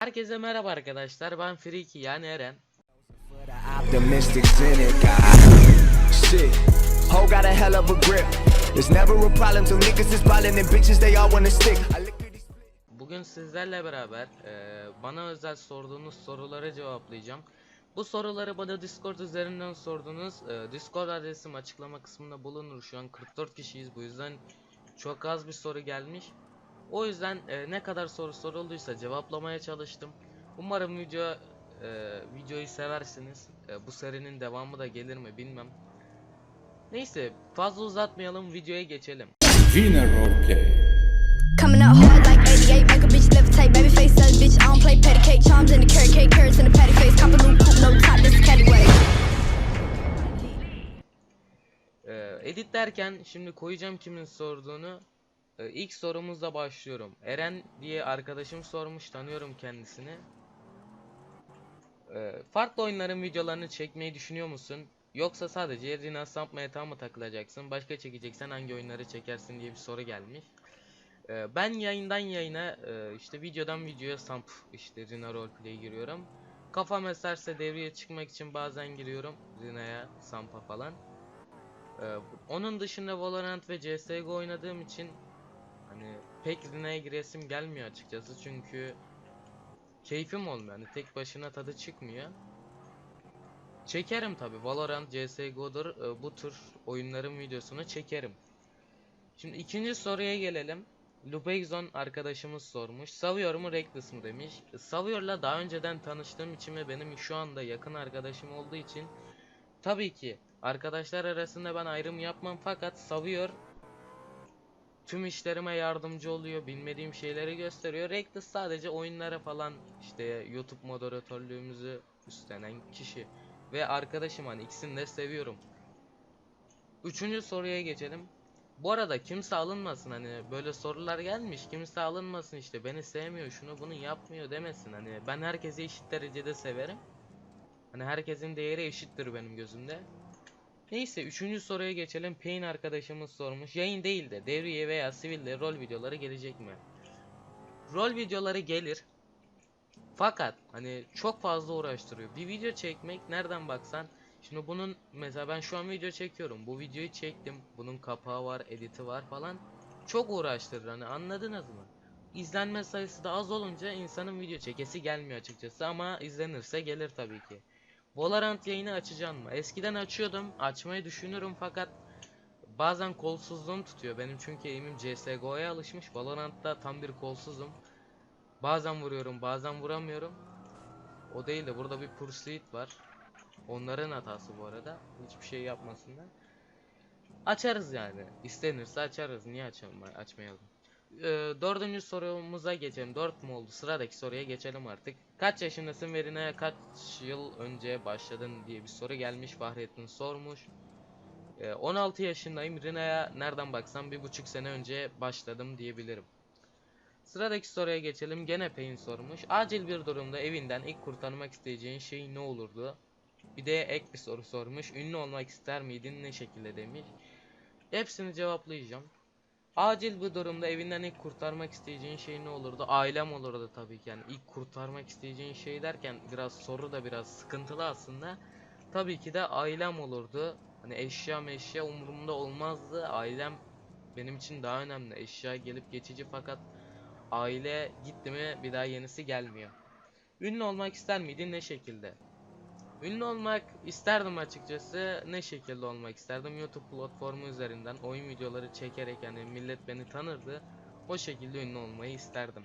Herkese merhaba arkadaşlar. Ben Friki yani Eren. Bugün sizlerle beraber eee, bana özel sorduğunuz soruları cevaplayacağım. Bu soruları bana Discord üzerinden sordunuz. Eee, Discord adresim açıklama kısmında bulunur. Şu an 44 kişiyiz. Bu yüzden çok az bir soru gelmiş. O yüzden eee, ne kadar soru sorulduysa cevaplamaya çalıştım. Umarım video eee, videoyu seversiniz. Eee, bu serinin devamı da gelir mi bilmem. Neyse fazla uzatmayalım videoya geçelim. Gina Roleplay. Coming out hard like 88, make a bitch levitate. Babyface says, bitch, I don't play patty cake. Charms in the carrot cake, carrots in the patty face. Cop a new coupe, no top, this caddy way. Ee, edit derken şimdi koyacağım kimin sorduğunu. Ee, ilk sorumuzla başlıyorum. Eren diye arkadaşım sormuş, tanıyorum kendisini. Ee, farklı oyunların videolarını çekmeyi düşünüyor musun? Yoksa sadece Rina Samp Meta mı takılacaksın? Başka çekeceksen hangi oyunları çekersin diye bir soru gelmiş. Ee, ben yayından yayına e, işte videodan videoya Samp işte Rina Roleplay'e giriyorum. Kafam eserse devreye çıkmak için bazen giriyorum Rina'ya, Samp'a falan. Onun dışında Valorant ve CSGO oynadığım için hani pek Rina'ya giresim gelmiyor açıkçası çünkü keyfim olmuyor hani tek başına tadı çıkmıyor. Çekerim tabi Valorant, CSGO'dur e, bu tür oyunların videosunu çekerim. Şimdi ikinci soruya gelelim. Lupexon arkadaşımız sormuş. Savuyor mu Reckless mı demiş. Savuyor'la daha önceden tanıştığım için ve benim şu anda yakın arkadaşım olduğu için tabii ki arkadaşlar arasında ben ayrım yapmam fakat Savuyor tüm işlerime yardımcı oluyor. Bilmediğim şeyleri gösteriyor. Reckless sadece oyunlara falan işte YouTube moderatörlüğümüzü üstlenen kişi. Ve arkadaşım hani ikisini de seviyorum. Üçüncü soruya geçelim. Bu arada kimse alınmasın hani böyle sorular gelmiş kimse alınmasın işte beni sevmiyor şunu bunu yapmıyor demesin hani ben herkesi eşit derecede severim. Hani herkesin değeri eşittir benim gözümde. Neyse üçüncü soruya geçelim. Pain arkadaşımız sormuş. Yayın değil de devriye veya sivilde rol videoları gelecek mi? Rol videoları gelir. Fakat hani çok fazla uğraştırıyor. Bir video çekmek nereden baksan Şimdi bunun mesela ben şu an video çekiyorum. Bu videoyu çektim. Bunun kapağı var, editi var falan. Çok uğraştırır hani anladınız mı? İzlenme sayısı da az olunca insanın video çekesi gelmiyor açıkçası ama izlenirse gelir tabii ki. Valorant yayını açacağım mı? Eskiden açıyordum. Açmayı düşünürüm fakat bazen kolsuzluğum tutuyor. Benim çünkü eğimim CSGO'ya alışmış. Valorant'ta tam bir kolsuzum. Bazen vuruyorum, bazen vuramıyorum. O değil de burada bir pursuit var. Onların hatası bu arada. Hiçbir şey yapmasınlar. Açarız yani. İstenirse açarız. Niye açalım, açmayalım. Ee, dördüncü sorumuza geçelim. Dört mu oldu? Sıradaki soruya geçelim artık. Kaç yaşındasın ve Rina'ya kaç yıl önce başladın diye bir soru gelmiş. Fahrettin sormuş. Ee, 16 yaşındayım. Rina'ya nereden baksam bir buçuk sene önce başladım diyebilirim. Sıradaki soruya geçelim. Gene Pain sormuş. Acil bir durumda evinden ilk kurtarmak isteyeceğin şey ne olurdu? Bir de ek bir soru sormuş. Ünlü olmak ister miydin? Ne şekilde demiş. Hepsini cevaplayacağım. Acil bir durumda evinden ilk kurtarmak isteyeceğin şey ne olurdu? Ailem olurdu tabii ki. Yani ilk kurtarmak isteyeceğin şey derken biraz soru da biraz sıkıntılı aslında. Tabii ki de ailem olurdu. Hani eşya meşya umurumda olmazdı. Ailem benim için daha önemli. Eşya gelip geçici fakat aile gitti mi bir daha yenisi gelmiyor. Ünlü olmak ister miydin? Ne şekilde? Ünlü olmak isterdim açıkçası. Ne şekilde olmak isterdim? YouTube platformu üzerinden oyun videoları çekerek yani millet beni tanırdı. O şekilde ünlü olmayı isterdim.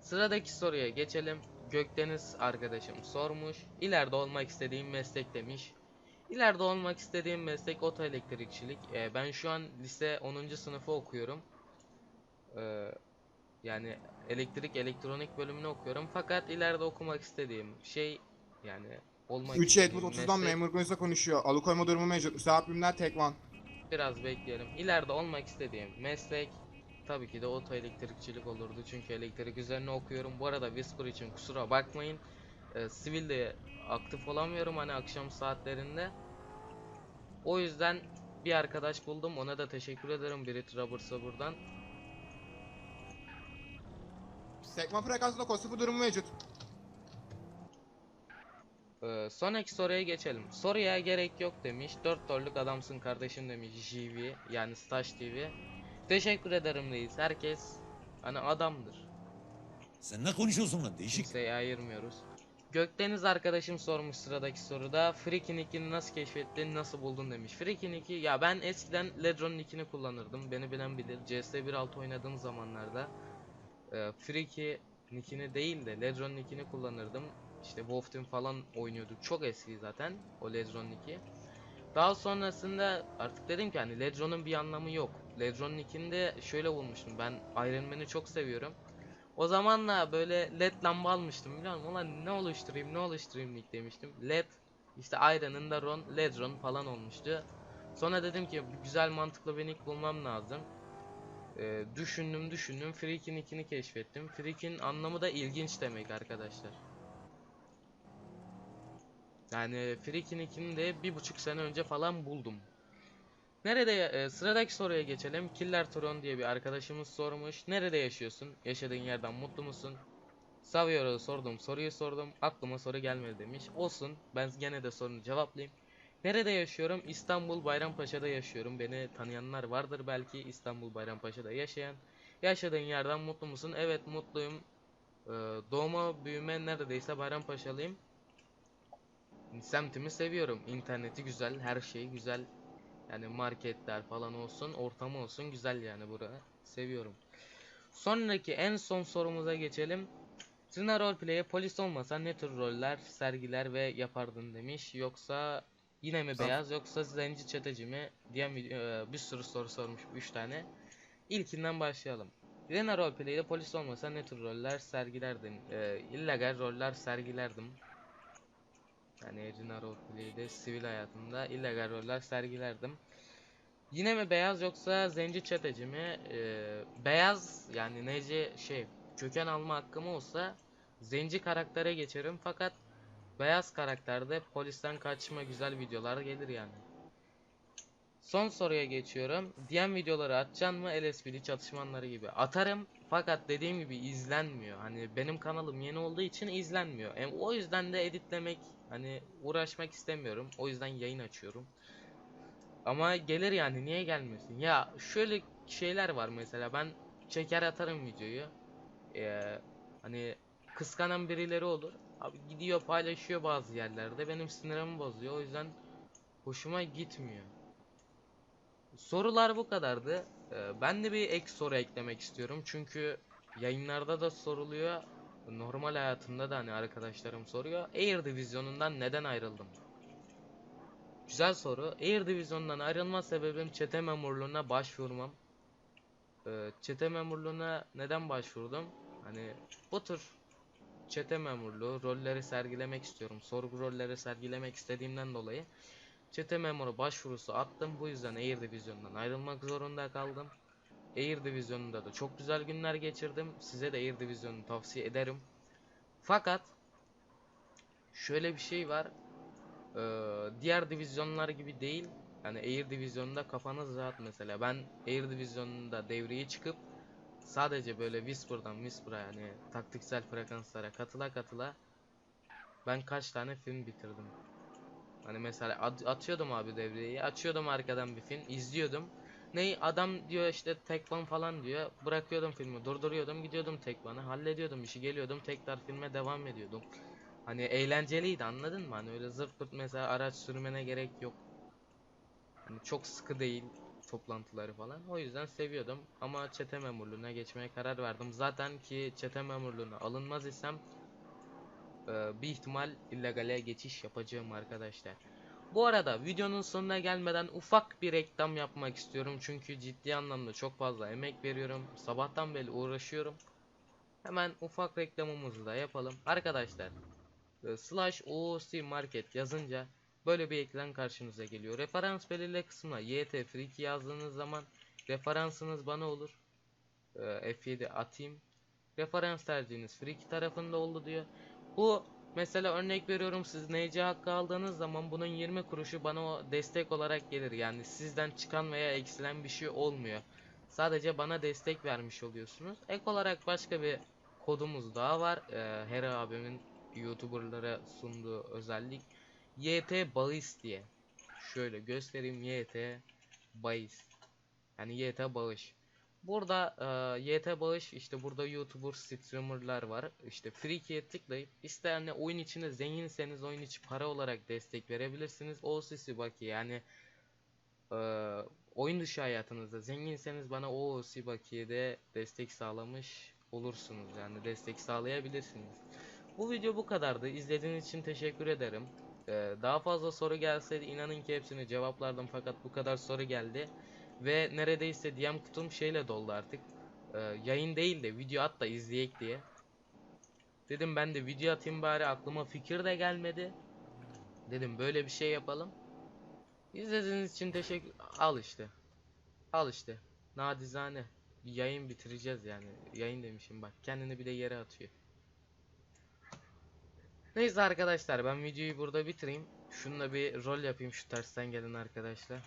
Sıradaki soruya geçelim. Gökdeniz arkadaşım sormuş. İleride olmak istediğim meslek demiş. İleride olmak istediğim meslek otoelektrikçilik. Ee, ben şu an lise 10. sınıfı okuyorum. Ee, yani elektrik elektronik bölümünü okuyorum. Fakat ileride okumak istediğim şey yani olmak 3 istediğim Edward 30'dan meslek- memur Gonza konuşuyor. Alıkoyma durumu mevcut. Müsait birimler tek van. Biraz bekleyelim. İleride olmak istediğim meslek tabii ki de oto elektrikçilik olurdu. Çünkü elektrik üzerine okuyorum. Bu arada Whisper için kusura bakmayın. Ee, sivilde aktif olamıyorum hani akşam saatlerinde. O yüzden bir arkadaş buldum. Ona da teşekkür ederim Brit Roberts'a buradan. Sekman frekansında kosifi durumu mevcut. Ee, sonraki soruya geçelim. Soruya gerek yok demiş. 4 dolarlık adamsın kardeşim demiş JV yani Stash TV. Teşekkür ederim reis. Herkes hani adamdır. Sen ne konuşuyorsun lan değişik. Kimseye ayırmıyoruz. Gökdeniz arkadaşım sormuş sıradaki soruda. Freaky nickini nasıl keşfettin, nasıl buldun demiş. Freaky nick'i ya ben eskiden Ledron nickini kullanırdım. Beni bilen bilir. CS 1.6 oynadığım zamanlarda e, Freaky nickini değil de Ledron nickini kullanırdım. İşte Wolf Team falan oynuyorduk. Çok eski zaten o Ledron nicki. Daha sonrasında artık dedim ki hani Ledron'un bir anlamı yok. Ledron nickini de şöyle bulmuştum. Ben Iron Man'i çok seviyorum. O zamanla böyle led lamba almıştım biliyor musun? Ulan ne oluşturayım ne oluşturayım nick demiştim. Led işte Iron'ın da Ron, Ledron falan olmuştu. Sonra dedim ki güzel mantıklı bir nick bulmam lazım. Ee, düşündüm düşündüm Freakin nickini keşfettim. Freakin anlamı da ilginç demek arkadaşlar. Yani Freakin nickini de bir buçuk sene önce falan buldum. Nerede e, sıradaki soruya geçelim. Killer Tron diye bir arkadaşımız sormuş. Nerede yaşıyorsun? Yaşadığın yerden mutlu musun? Savior'a sordum, soruyu sordum. Aklıma soru gelmedi demiş. Olsun. Ben gene de sorunu cevaplayayım. Nerede yaşıyorum? İstanbul Bayrampaşa'da yaşıyorum. Beni tanıyanlar vardır belki İstanbul Bayrampaşa'da yaşayan. Yaşadığın yerden mutlu musun? Evet mutluyum. Ee, doğma büyüme neredeyse Bayrampaşalıyım. Semtimi seviyorum. İnterneti güzel, her şey güzel. Yani marketler falan olsun, ortamı olsun güzel yani bura. Seviyorum. Sonraki en son sorumuza geçelim. Trina Roleplay'e polis olmasa ne tür roller sergiler ve yapardın demiş. Yoksa yine mi beyaz yoksa zenci çeteci mi diye bir, bir sürü soru sormuş 3 tane. İlkinden başlayalım. Trina Roleplay'de polis olmasa ne tür roller sergilerdin? Ee, illegal roller sergilerdim. Yani Ejina Roleplay'de sivil hayatımda illegal roller sergilerdim. Yine mi beyaz yoksa zenci çeteci mi? Ee, beyaz yani nece şey köken alma hakkım olsa zenci karaktere geçerim fakat beyaz karakterde polisten kaçma güzel videolar gelir yani. Son soruya geçiyorum. DM videoları atacaksın mı? LSPD çatışmanları gibi. Atarım fakat dediğim gibi izlenmiyor. Hani benim kanalım yeni olduğu için izlenmiyor. Hem o yüzden de editlemek hani uğraşmak istemiyorum. O yüzden yayın açıyorum. Ama gelir yani niye gelmesin? Ya şöyle şeyler var mesela ben çeker atarım videoyu. Ee, hani kıskanan birileri olur. Abi gidiyor paylaşıyor bazı yerlerde. Benim sinirimi bozuyor. O yüzden hoşuma gitmiyor. Sorular bu kadardı. Ee, ben de bir ek soru eklemek istiyorum. Çünkü yayınlarda da soruluyor. Normal hayatımda da hani arkadaşlarım soruyor. Air Divizyonundan neden ayrıldım? Güzel soru. Air Divizyonundan ayrılma sebebim çete memurluğuna başvurmam. Ee, çete memurluğuna neden başvurdum? Hani bu tür çete memurluğu rolleri sergilemek istiyorum. Sorgu rolleri sergilemek istediğimden dolayı çete memuru başvurusu attım. Bu yüzden Air Divizyonundan ayrılmak zorunda kaldım. Air Divizyonunda da çok güzel günler geçirdim. Size de Air Divizyonunu tavsiye ederim. Fakat şöyle bir şey var. Ee, diğer divizyonlar gibi değil. Yani Air Divizyonunda kafanız rahat mesela. Ben Air Divizyonunda devreye çıkıp sadece böyle Whisper'dan Whisper'a yani taktiksel frekanslara katıla katıla ben kaç tane film bitirdim. Hani mesela at- atıyordum abi devreyi, açıyordum arkadan bir film, izliyordum. Ney adam diyor işte tekvan falan diyor. Bırakıyordum filmi, durduruyordum, gidiyordum tekvanı, hallediyordum işi, geliyordum tekrar filme devam ediyordum. Hani eğlenceliydi anladın mı? Hani öyle zırt pırt mesela araç sürmene gerek yok. Hani çok sıkı değil toplantıları falan. O yüzden seviyordum ama çete memurluğuna geçmeye karar verdim. Zaten ki çete memurluğuna alınmaz isem e, bir ihtimal illegale geçiş yapacağım arkadaşlar. Bu arada videonun sonuna gelmeden ufak bir reklam yapmak istiyorum. Çünkü ciddi anlamda çok fazla emek veriyorum. Sabahtan beri uğraşıyorum. Hemen ufak reklamımızı da yapalım. Arkadaşlar e, slash OOC market yazınca böyle bir ekran karşınıza geliyor. Referans belirle kısmına YT Freaky yazdığınız zaman referansınız bana olur. E, F7 atayım. Referans tercihiniz Freaky tarafında oldu diyor. Bu mesela örnek veriyorum siz NC hakkı aldığınız zaman bunun 20 kuruşu bana o destek olarak gelir. Yani sizden çıkan veya eksilen bir şey olmuyor. Sadece bana destek vermiş oluyorsunuz. Ek olarak başka bir kodumuz daha var. Ee, Hera abimin YouTuber'lara sunduğu özellik YT Bahis diye. Şöyle göstereyim YT Bahis. Yani YT Bağış. Burada e, YT Bağış işte burada YouTuber streamerlar var. İşte free key'e tıklayıp ister ne oyun içinde zenginseniz oyun içi para olarak destek verebilirsiniz. O sisi baki yani e, oyun dışı hayatınızda zenginseniz bana o Baki'de destek sağlamış olursunuz yani destek sağlayabilirsiniz. Bu video bu kadardı. İzlediğiniz için teşekkür ederim. Ee, daha fazla soru gelseydi inanın ki hepsini cevaplardım fakat bu kadar soru geldi. Ve neredeyse DM kutum şeyle doldu artık. Ee, yayın değil de video at da izleyek diye. Dedim ben de video atayım bari aklıma fikir de gelmedi. Dedim böyle bir şey yapalım. İzlediğiniz için teşekkür... Al işte. Al işte. Nadizane. Bir yayın bitireceğiz yani. Yayın demişim bak. Kendini bir de yere atıyor. Neyse arkadaşlar ben videoyu burada bitireyim. Şununla bir rol yapayım şu tersten gelen arkadaşla.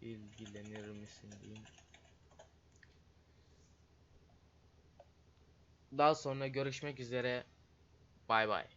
İlgilenir misin diyeyim. Daha sonra görüşmek üzere. Bay bay.